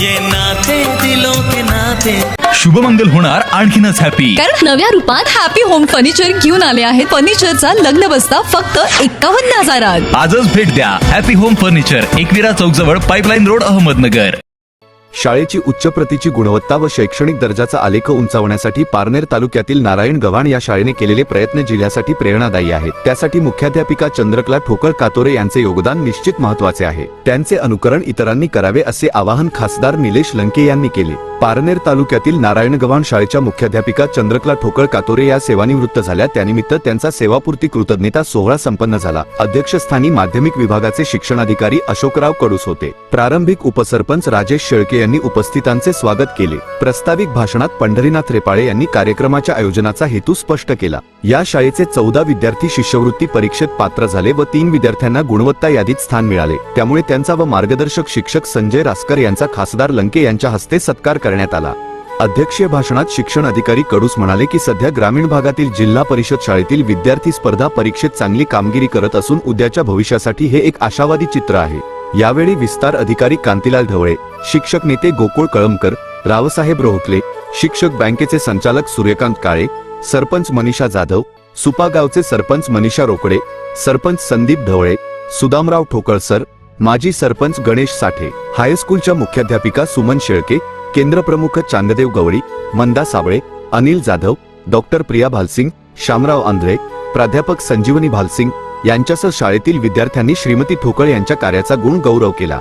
ये नाते दिलों के नाते। शुभमंगल होणार आणखीनच हॅपी कारण नव्या रूपात हॅपी होम फर्निचर घेऊन आले आहेत. फर्निचरचा लग्न बसता फक्त एकावन्न हजारात. आजच भेट द्या. हॅपी होम फर्निचर एकविरा चौक जवळ पाईपलाईन रोड अहमदनगर. शाळेची उच्च प्रतीची गुणवत्ता व शैक्षणिक दर्जाचा आलेख उंचावण्यासाठी पारनेर तालुक्यातील नारायण गव्हाण या शाळेने केलेले प्रयत्न जिल्ह्यासाठी प्रेरणादायी आहेत. त्यासाठी मुख्याध्यापिका चंद्रकला ठोकळ कातोरे यांचे योगदान निश्चित महत्त्वाचे आहे. त्यांचे अनुकरण इतरांनी करावे असे आवाहन खासदार निलेश लंके यांनी केले. पारनेर तालुक्यातील नारायण गव्हाण शाळेच्या मुख्याध्यापिका चंद्रकला ठोकळ कातोरे या सेवानिवृत्त झाल्या. त्यानिमित्त त्यांचा सेवापूर्ती कृतज्ञता सोहळा संपन्न झाला. अध्यक्षस्थानी माध्यमिक विभागाचे शिक्षणाधिकारी अशोकराव कडूस होते. प्रारंभिक उपसरपंच राजेश शेळके यांनी उपस्थितांचे स्वागत केले. प्रस्ताविक भाषणात पंढरीनाथ रेपाळे यांनी कार्यक्रमाच्या आयोजनाचा हेतू स्पष्ट केला. या शाळेचे चौदा विद्यार्थी शिष्यवृत्ती परीक्षेत पात्र झाले व तीन विद्यार्थ्यांना गुणवत्ता यादीत स्थान मिळाले. त्यामुळे त्यांचा व मार्गदर्शक शिक्षक संजय रासकर यांचा खासदार लंके यांच्या हस्ते सत्कार करण्यात आला. अध्यक्षीय भाषणात शिक्षण अधिकारी कडूस म्हणाले की सध्या ग्रामीण भागातील जिल्हा परिषद शाळेतील विद्यार्थी स्पर्धा परीक्षेत चांगली कामगिरी करत असून उद्याच्या भविष्यासाठी हे एक आशावादी चित्र आहे. यावेळी विस्तार अधिकारी कांतीलाल ढवळे शिक्षक नेते गोकुळ कळमकर रावसाहेब रोहकले शिक्षक बँकेचे संचालक सूर्यकांत काळे सरपंच मनीषा जाधव सुपागावचे सरपंच मनीषा रोकडे सरपंच संदीप ढवळे सुदामराव ठोकळसर माजी सरपंच गणेश साठे हायस्कूलच्या मुख्याध्यापिका सुमन शेळके केंद्रप्रमुख चांददेव गवळी मंदा साबळे अनिल जाधव डॉक्टर प्रिया भालसिंग शामराव आंधळे प्राध्यापक संजीवनी भालसिंग यांच्यासह शाळेतील विद्यार्थ्यांनी श्रीमती ठोकळ यांच्या कार्याचा गुण गौरव केला.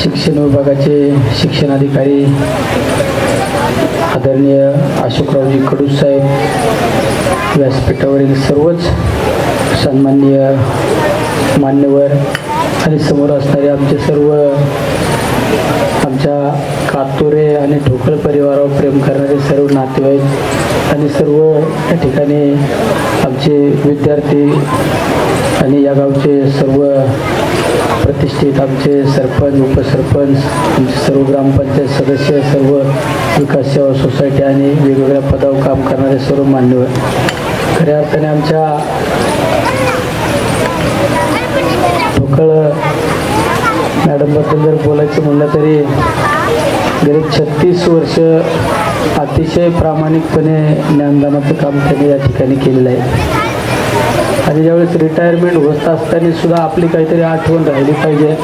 शिक्षण विभागाचे शिक्षणाधिकारी आदरणीय अशोकरावजी कडू साहेब व्यासपीठावरील सर्वच सन्माननीय मान्यवर आणि समोर असणारे आमचे सर्व आमच्या कातोरे आणि ठोकळ परिवारावर प्रेम करणारे सर्व नातेवाईक आणि सर्व या ठिकाणी आमचे विद्यार्थी आणि या गावचे सर्व प्रतिष्ठित आमचे सरपंच उपसरपंच आमचे सर्व ग्रामपंचायत सदस्य सर्व विकास सेवा सोसायटी आणि वेगवेगळ्या पदावर काम करणारे सर्व मान्यवर. खऱ्या अर्थाने आमच्या ठोकळ मॅडमबद्दल जर बोलायचं म्हणलं तरी गेली छत्तीस वर्ष अतिशय प्रामाणिकपणे ज्ञानदानाचं काम त्यांनी या ठिकाणी केलेलं आहे. आणि ज्यावेळेस रिटायरमेंट होत असताना सुद्धा आपली काहीतरी आठवण राहिली पाहिजे.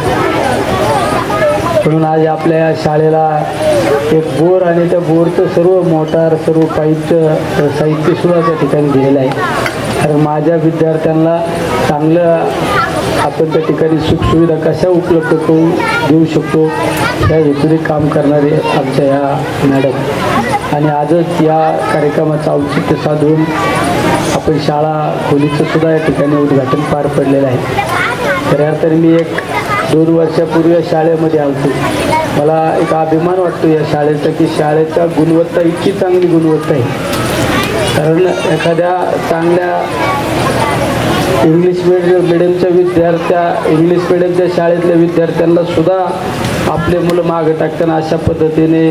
म्हणून आज आपल्या या शाळेला एक बोर आणि त्या बोरचं सर्व मोटार सर्व पाईपचं साहित्यसुद्धा त्या ठिकाणी दिलेलं आहे. कारण माझ्या विद्यार्थ्यांना चांगलं आपण त्या ठिकाणी सुखसुविधा कशा उपलब्ध करून देऊ शकतो या हेतूने काम करणारे आमच्या या मॅडम. आणि आजच या कार्यक्रमाचं औचित्य साधून आपण शाळा खोलीचं सुद्धा या ठिकाणी उद्घाटन पार पडलेलं आहे. खऱ्या तर मी एक दोन वर्षापूर्वी या शाळेमध्ये आलतो. मला एक अभिमान वाटतो या शाळेचा की शाळेचा गुणवत्ता इतकी चांगली गुणवत्ता आहे. कारण एखाद्या चांगल्या इंग्लिश मिडियम मिडियमच्या विद्यार्थ्या इंग्लिश मिडियमच्या शाळेतल्या विद्यार्थ्यांना सुद्धा आपले मुलं मागं टाकताना अशा पद्धतीने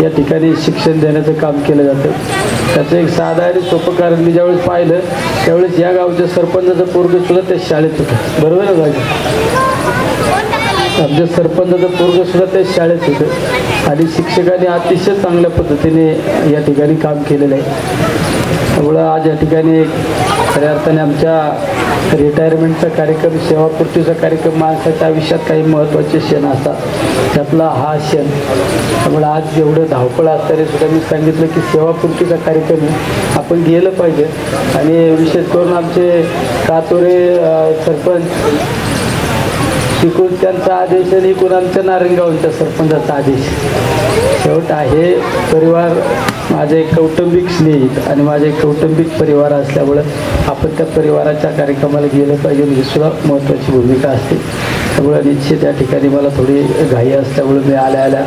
या ठिकाणी शिक्षण देण्याचं काम केलं जातं. त्याचं एक साधं आणि सोपं कारण मी ज्यावेळेस पाहिलं त्यावेळेस या गावच्या सरपंचाचं पोरग सुद्धा त्या शाळेत होतं. बरोबर आहे ना आमच्या सरपंचाचं पोरग सुद्धा त्या शाळेत होतं. आणि शिक्षकांनी अतिशय चांगल्या पद्धतीने या ठिकाणी काम केलेलं आहे. त्यामुळं आज या ठिकाणी खऱ्या अर्थाने आमच्या रिटायरमेंटचा कार्यक्रम सेवापूर्तीचा कार्यक्रम माणसाच्या आयुष्यात काही महत्त्वाचे क्षण असतात. त्यातला हा क्षण त्यामुळे आज एवढं धावपळ असताना सुद्धा मी सांगितलं की सेवापूर्तीचा कार्यक्रम आपण गेलं पाहिजे. आणि विशेष करून आमचे कातोरे सरपंच तिकून त्यांचा आदेश आणि इकून आमच्या नारायणगावच्या सरपंचाचा आदेश. शेवट आहे परिवार माझे कौटुंबिक स्नेहित आणि माझे कौटुंबिक परिवार असल्यामुळं आपण त्या परिवाराच्या कार्यक्रमाला गेलं पाहिजे. ही सुद्धा महत्त्वाची भूमिका असते. त्यामुळं निश्चित या ठिकाणी मला थोडी घाई असल्यामुळं मी आल्या आल्या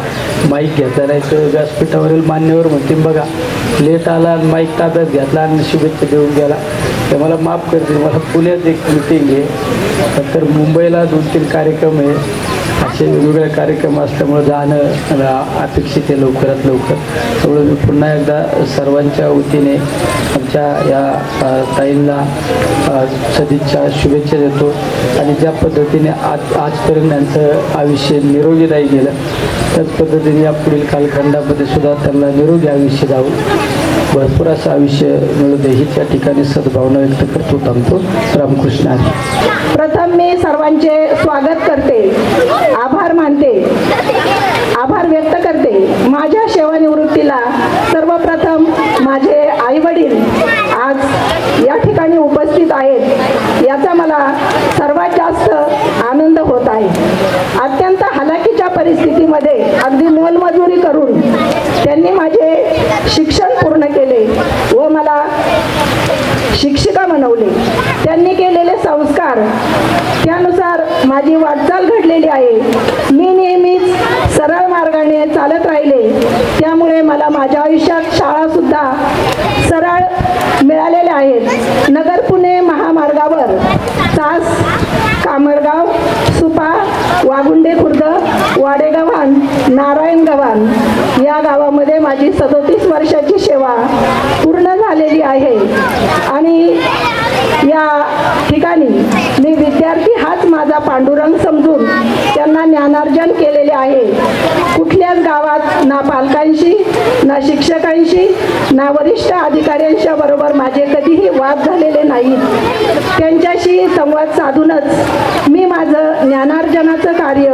माईक घेतला नाही. तर व्यासपीठावरील मान्यवर म्हणतील बघा लेट आला आणि माईक ताब्यात घेतला आणि शुभेच्छा देऊन गेला. ते मला माफ करतील. मला पुण्यात एक मिटिंग आहे. तर मुंबईला दोन तीन कार्यक्रम आहे. असे वेगवेगळे कार्यक्रम असल्यामुळं जाणं अपेक्षित आहे लवकरात लवकर. त्यामुळे मी पुन्हा एकदा सर्वांच्या वतीने आमच्या या ताईंना सदिच्छा शुभेच्छा देतो. आणि ज्या पद्धतीने आज आजपर्यंत त्यांचं आयुष्य निरोगी राही गेलं त्याच पद्धतीने या पुढील कालखंडामध्ये सुद्धा त्यांना निरोगी आयुष्य जावं. भरपूर असं आयुष्य मिळू दे हीच ठिकाणी सद्भावना व्यक्त करतो थांबतो. रामकृष्ण प्रथम मी सर्वांचे स्वागत करते. आभार मानते. आभार व्यक्त करते. माझ्या सेवानिवृत्तीला सर्वप्रथम माझे आई वडील आज या ठिकाणी उपस्थित आहेत. याचा मला सर्वात जास्त आनंद होत आहे. अत्यंत हलाखीच्या परिस्थितीमध्ये अगदी मोलमजुरी करून त्यांनी माझे शिक्षण पूर्ण केले व मला शिक्षिका बनवले. त्यांनी केलेले संस्कार त्यानुसार माझी वाट घडलेली आहे. मी नेहमीच सरळ मार्गाने चालत राहिले. त्यामुळे मला माझ्या आयुष्यात शाळा सुद्धा सरळ मिळालेल्या आहेत. नगर पुणे महामार्गावर तास कामरगाव सुपा वागुंडे खुर्द वाडेगव्हाण नारायण गव्हाण या गावामध्ये माझी सदोतीस वर्षाची सेवा पूर्ण झालेली आहे. आणि या ठिकाणी मी विद्यार्थी हाच माझा पांडुरंग समजून ज्ञानार्जन केलेले आहे. कुठल्याच गावात ना पालकांशी ना शिक्षकांशी ना वरिष्ठ अधिकाऱ्यांच्या बरोबर माझे कधीही वाद झालेले नाहीत. त्यांच्याशी संवाद साधूनच मी माझं ज्ञानार्जनाचं कार्य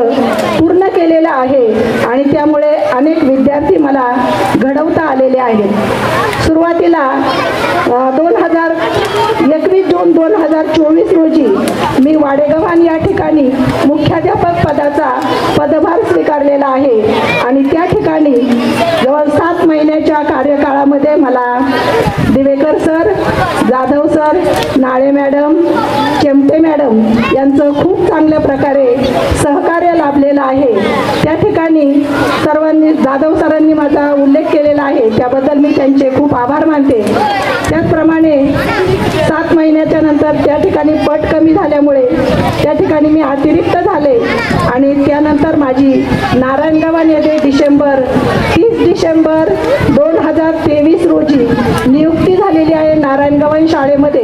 पूर्ण केलेलं आहे आणि त्यामुळे अनेक विद्यार्थी मला घडवता आलेले आहेत. सुरुवातीला दोन हजार एकवीस जून दोन हजार चोवीस रोजी वाडेगव्हाण या ठिकाणी मुख्याध्यापक पदाचा पदभार स्वीकारलेला आहे. आणि त्या ठिकाणी जवळ सात महिन्याच्या कार्यकाळामध्ये मला Divekar sir Jadhav sir Nale madam Chemte madam यांचं खूप चांगल्या प्रकारे सहकार्य लाभलेलं आहे. त्या ठिकाणी सर्वांनी जाधव सरांनी माझा उल्लेख केलेला आहे. त्याबद्दल मी त्यांचे खूप आभार मानते. त्याचप्रमाणे सात महिन्याच्या नंतर त्या ठिकाणी पट कमी झाल्यामुळे त्या ठिकाणी मी अतिरिक्त झाले. आणि त्यानंतर माझी नारायणगावान येथे डिसेंबर तीस डिसेंबर दोन हजार तेवीस रोजी नियुक्ती झालेली आहे नारायणगवान शाळेमध्ये.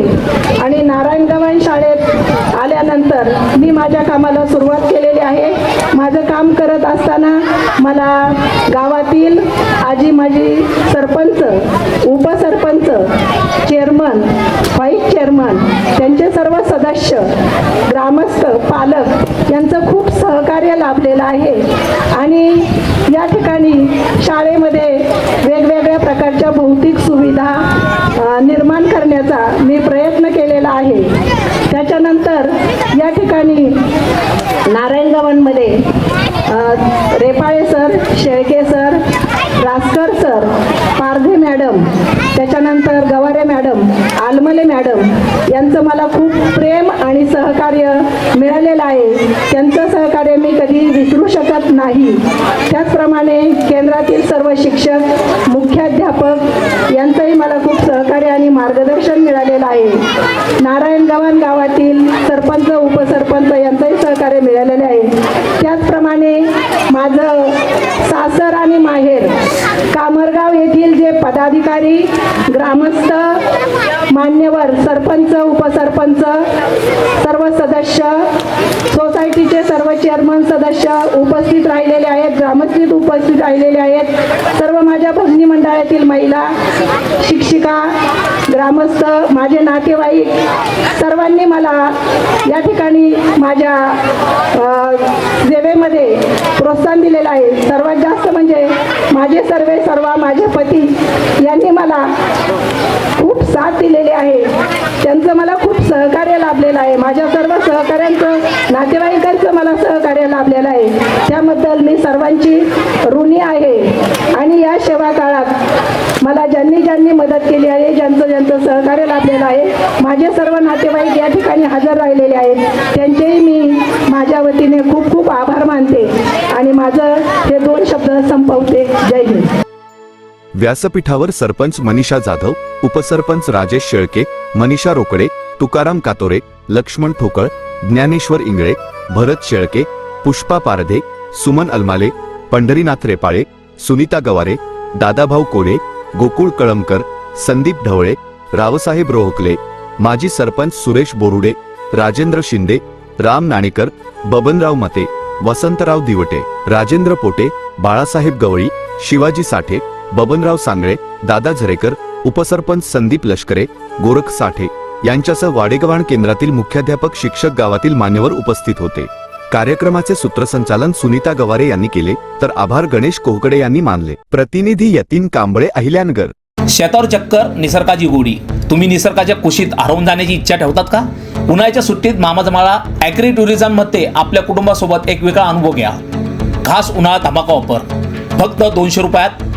आणि नारायणगवान शाळेत आल्यानंतर मी माझ्या कामाला सुरुवात केलेली आहे. माझं काम करत असताना मला गावातील आजी माझी सरपंच उपसरपंच चेअरमन व्हाईस चेअरमन त्यांचे सर्व सदस्य ग्रामस्थ पालक यांचं खूप सहकार्य लाभलेलं आहे. आणि या ठिकाणी शाळेमध्ये वेगवेगळ्या प्रकारच्या भौतिक सुविधा निर्माण करण्याचा मी प्रयत्न केलेला आहे. त्याच्यानंतर या ठिकाणी नारायणगावांमध्ये Repale sir Shelke sir Raskar sir Pardhe madam त्याच्यानंतर गवारे मॅडम आलमले मॅडम यांचं मला खूप प्रेम आणि सहकार्य मिळालेलं आहे. त्यांचं सहकार्य मी कधी विसरू शकत नाही. त्याचप्रमाणे केंद्रातील सर्व शिक्षक मुख्याध्यापक यांचंही मला खूप सहकार्य आणि मार्गदर्शन मिळालेलं आहे. नारायणगावान गावातील सरपंच उपसरपंच यांचंही सहकार्य मिळालेलं आहे. त्याचप्रमाणे माझं सासर आणि माहेर कामरगाव येथील जे पदाधिकारी ग्रामस्थ मान्यवर सरपंच उपसरपंच सर्व सदस्य सोसायटीचे सर्व चेअरमन सदस्य उपस्थित राहिलेले आहेत ग्रामस्थित उपस्थित राहिलेले आहेत सर्व माझ्या भगिनी मंडळातील महिला शिक्षिका ग्रामस्थ माझे नातेवाईक सर्वांनी मला या ठिकाणी माझ्या सेवेमध्ये प्रोत्साहन दिलेलं आहे. सर्वात जास्त म्हणजे माझे सर्वे सर्व माझे पती यांनी मला खूप साथ दिलेली आहे. त्यांचं मला सहकार्य लाभलेलं आहे. माझ्या सर्व सहकाऱ्यांचं नातेवाईकांचं मला सहकार्य लाभलेलं आहे. त्याबद्दल मी सर्वांची ऋणी आहे. आणि या सेवा काळात मला ज्यांनी ज्यांनी मदत केली आहे ज्यांचं ज्यांचं सहकार्य लाभलेलं आहे माझे सर्व नातेवाईक या ठिकाणी हजर राहिलेले आहेत. त्यांचेही मी माझ्या वतीने खूप खूप आभार मानते. आणि माझं हे दोन शब्द संपवते. जय हिंद. व्यासपीठावर सरपंच मनीषा जाधव उपसरपंच राजेश शेळके मनीषा रोकडे तुकाराम कातोरे लक्ष्मण ठोकळ ज्ञानेश्वर इंगळे भरत शेळके पुष्पा पारधे सुमन अलमाले पंढरीनाथ रेपाळे सुनीता गवारे दादाभाऊ कोले गोकुळ कळमकर संदीप ढवळे रावसाहेब रोहकले माजी सरपंच सुरेश बोरुडे राजेंद्र शिंदे राम नाणेकर बबनराव मते वसंतराव दिवटे राजेंद्र पोटे बाळासाहेब गवळी शिवाजी साठे बबनराव सांगळे दादा झरेकर उपसरपंच संदीप लष्करे गोरख साठे यांच्यासह वाडेगव्हाण केंद्रातील मुख्याध्यापक शिक्षक गावातील मान्यवर उपस्थित होते. कार्यक्रमाचे सूत्रसंचालन सुनीता गवारे यांनी केले तर आभार गणेश कोहकडे यांनी मानले. प्रतिनिधी यतीन कांबळे अहिल्यानगर. शेतावर चक्कर निसर्गाची गोडी. तुम्ही निसर्गाच्या कुशीत हरवून जाण्याची इच्छा ठेवतात का? उन्हाळ्याच्या सुट्टीत मामाजमाळा ॲग्री टुरिझममध्ये आपल्या कुटुंबासोबत एक वेगळा अनुभव घ्या. खास उन्हाळा धमाका ऑफर फक्त दोनशे रुपयात